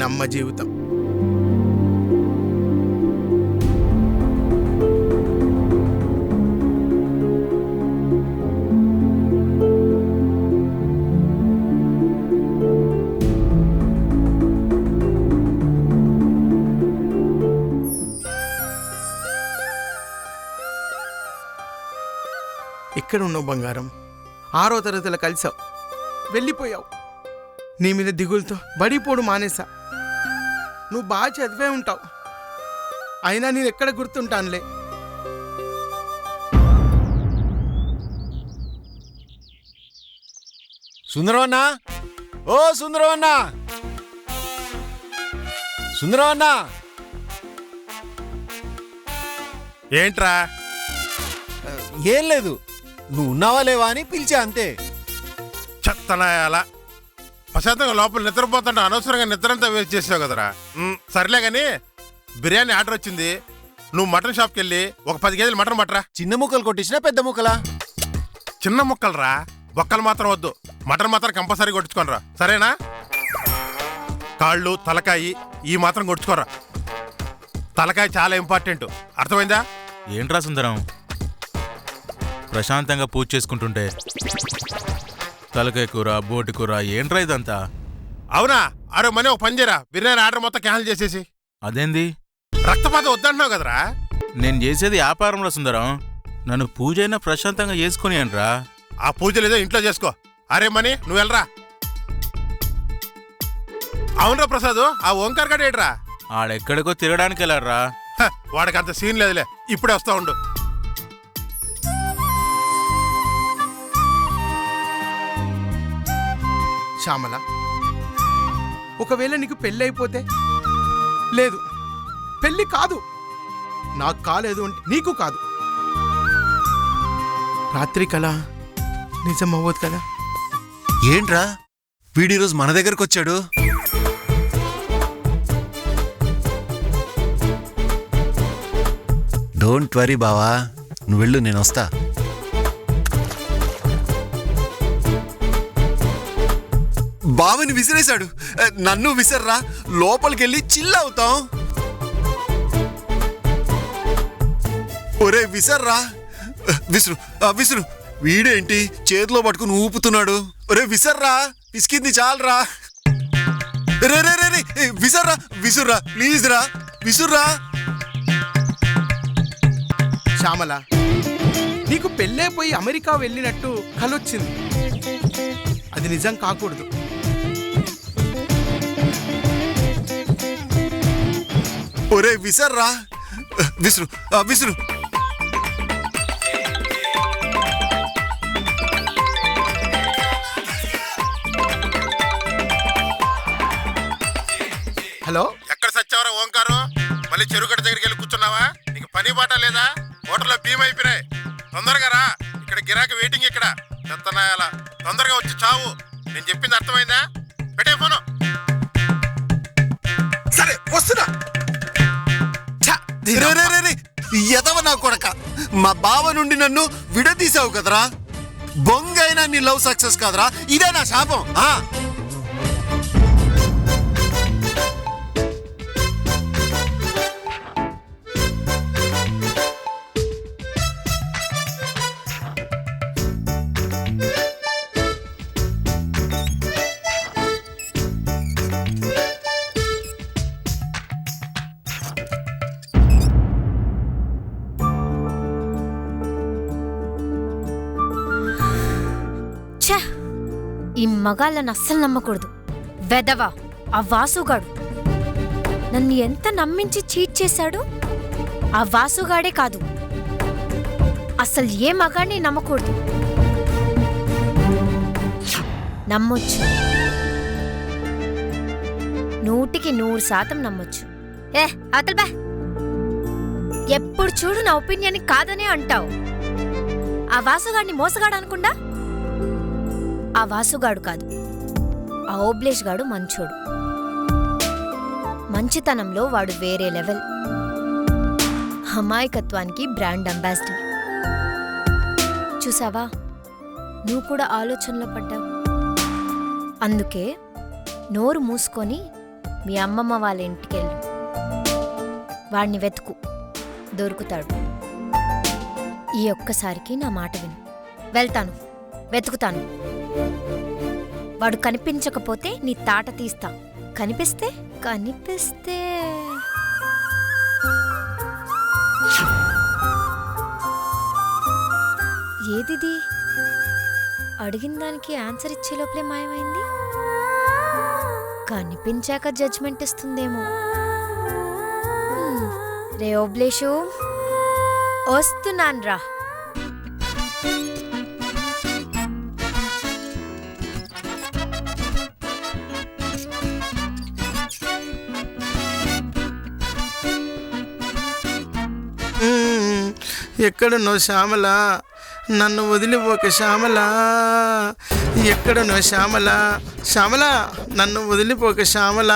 నమ్మ అమ్మ జీవితం. ఇక్కడ ఉన్నావు బంగారం. ఆరో తరగతిలో కలిసావు. వెళ్ళిపోయావు. నీ మీద దిగులతో బడిపోడు మానేసా. నువ్వు బాగా చదివే ఉంటావు. అయినా నేను ఎక్కడ గుర్తుంటానులే. సుందరం అన్నా ఓ సుందరం అన్నా సుందరం అన్నా ఏంట్రా? ఏం లేదు. నువ్వు ఉన్నావా లేవా అని పిలిచా అంతే. చెత్తనాయాల ప్రశాంతంగా లోపల నిద్రపోతుంటే అనవసరంగా నిద్రంతా వేస్ట్ చేసావు కదరా. మ్, సర్లే గాని బిర్యానీ ఆర్డర్ వచ్చింది. నువ్వు మటన్ షాప్కి వెళ్ళి ఒక పది కేజీలు మటన్ పట్టరా. చిన్న ముక్కలు కొట్టించినా పెద్ద ముక్కలా? చిన్న ముక్కలు రా బొక్కలు మాత్రం వద్దు. మటన్ మాత్రం కంపల్సరీ కొట్టుకోనరా సరేనా? కాళ్ళు తలకాయి ఈ మాత్రం కొట్టుకోరా తలకాయ చాలా ఇంపార్టెంట్. అర్థమైందా? ఏంట్రా సుందరం? ప్రశాంతంగా పూజ చేసుకుంటుంటే తలకాయ కూర బోటి కూర ఏంట్రా ఇదంతా? అవునా? అరే మనీ ఒక పని చేయరా. బిర్యానీ ఆర్డర్ మొత్తం క్యాన్సిల్ చేసేసి. అదేంది? రక్తపాతం వద్దంటున్నావు కదరా. నేను చేసేది వ్యాపారంలో సుందరం. నన్ను పూజ అయినా ప్రశాంతంగా చేసుకుని అనరా ఆ పూజలు ఏదో ఇంట్లో చేసుకో. అరే మనీ నువ్వు వెళ్ళరా. అవునరా ప్రసాద్ ఆ ఓంకార్ గడ ఏట్రా? ఆడెక్కడికో తిరగడానికి వెళ్ళాడ్రా. వాడికి అంత సీన్ లేదులే. ఇప్పుడే వస్తా ఉండు. శ్యామల ఒకవేళ నీకు పెళ్ళి అయిపోతే లేదు పెళ్ళి కాదు. నాకు కాలేదు అంటే నీకు కాదు. రాత్రి కళ నిజం అవ్వదు కదా? ఏంట్రా? వీడి రోజు మన దగ్గరకు వచ్చాడు? డోంట్ వరీ బావా నువ్వు వెళ్ళు నేను వస్తా. బావని విసిరేశాడు. నన్ను విసర్రా లోపలికెళ్ళి చిల్ అవుతాం. ఒరే విసర్రా. విసురు ఆ, విసురు. వీడేంటి? చేతిలో పట్టుకుని ఊపుతున్నాడు. ఒరే విసర్రా. విసికింది చాలరా. రే రే రే రే విసర్రా విసుర్రా. ప్లీజ్ రా. విసుర్రా. శ్యామల నీకు పెళ్ళైపోయి అమెరికా వెళ్ళినట్టు కలొచ్చింది. అది నిజం కాకూడదు. ఒరే విసర్రా. విసురు. ఆ, విసురు. హలో? ఎక్కడ సచ్చావరా ఓంకారు? మళ్ళీ చెరుగడ్డ దగ్గరికి వెళ్ళి కూర్చున్నావా? నీకు పని బాట లేదా? హోటల్లో భీమ్ అయిపోయినాయి. తొందరగా రా. ఇక్కడ గిరాకీ వెయిటింగ్ ఇక్కడ. చెత్తనాయాల తొందరగా వచ్చి చావు. నేను చెప్పింది అర్థమైందా? పెట్టే ఫోను. ఎదవ నా కొడక. మా బావ నుండి నన్ను విడదీసావు కదరా? బొంగైనా నీ లవ్ సక్సెస్ కాదరా. ఇదే నా శాపం. ఈ మగాళ్ళని అస్సలు నమ్మకూడదు. వెదవా ఆ వాసుగాడు. నన్ను ఎంత నమ్మించి చీట్ చేశాడు ఆ వాసుగాడే కాదు. అసలు ఏ మగాడిని నమ్మకూడదు. నమ్మొచ్చు. నూటికి నూరు శాతం నమ్మొచ్చు. ఏ అతలు బా. ఎప్పుడు చూడు నా ఒపీనియన్ కాదనే అంటావు. ఆ వాసుగాడిని మోసగాడు అనుకుండా ఆ వాసుగాడు కాదు. ఆ ఓబ్లేష్ గాడు మంచోడు. మంచితనంలో వాడు వేరే లెవెల్. అమాయకత్వానికి brand ambassador. చూసావా? నువ్వు కూడా ఆలోచనలో పడ్డావు. అందుకే నోరు మూసుకొని మీ అమ్మమ్మ వాళ్ళ ఇంటికెళ్ళు. వాడిని వెతుకు. దొరుకుతాడు. ఈ ఒక్కసారికి నా మాట విను. వెళ్తాను. వెతుకుతాను. వాడు కనిపించకపోతే నీ తాట తీస్తా. కనిపిస్తే? కనిపిస్తే. ఏదిది? అడిగిన దానికి ఆన్సర్ ఇచ్చే లోపలే మాయమైంది. కనిపించాక జడ్జ్మెంట్ ఇస్తుందేమో. రే ఓబ్లేషు వస్తున్నాను రా ఎక్కడున్నో శ్యామల? నన్ను వదిలిపోక శ్యామల? ఎక్కడున్నో శ్యామల? శ్యామల నన్ను వదిలిపోక శ్యామల?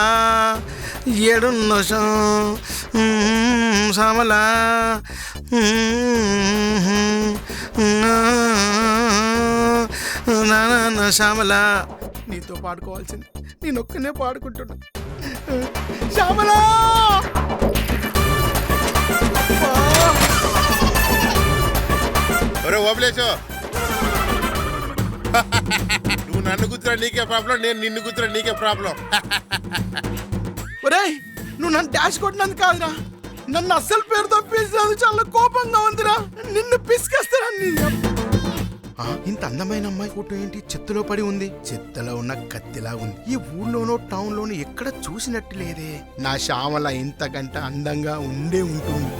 ఏడున్నో శా- శ్యామల? నానా నా శ్యామల. నీతో పాడుకోవాల్సింది. నేను ఒక్కనే పాడుకుంటున్నా. శ్యామలా! ఒరే ఓబులేసు నువ్వు నన్ను కూర్చున్నా నీకే ప్రాబ్లం నేను నిన్ను కూర్చున్నా నీకే ప్రాబ్లం. ఒరేయ్ నువ్వు నన్ను డాష్ కొట్టినందుకు కాదురా. నన్ను అస్సలు పేరుతో పిలిచినందుకు చాలా కోపంగా ఉందిరా. నిన్ను పిసికేస్తారా నీ ఇంత అందమైన అమ్మాయి ఫోటో ఏంటి? చెత్తలో పడి ఉంది. చెత్తలో ఉన్న కత్తిలా ఉంది. ఈ ఊళ్ళోనో టౌన్ లోనో ఎక్కడ చూసినట్టు లేదే. నా శ్యామల ఇంతకంటే అందంగా ఉండే ఉంటుంది.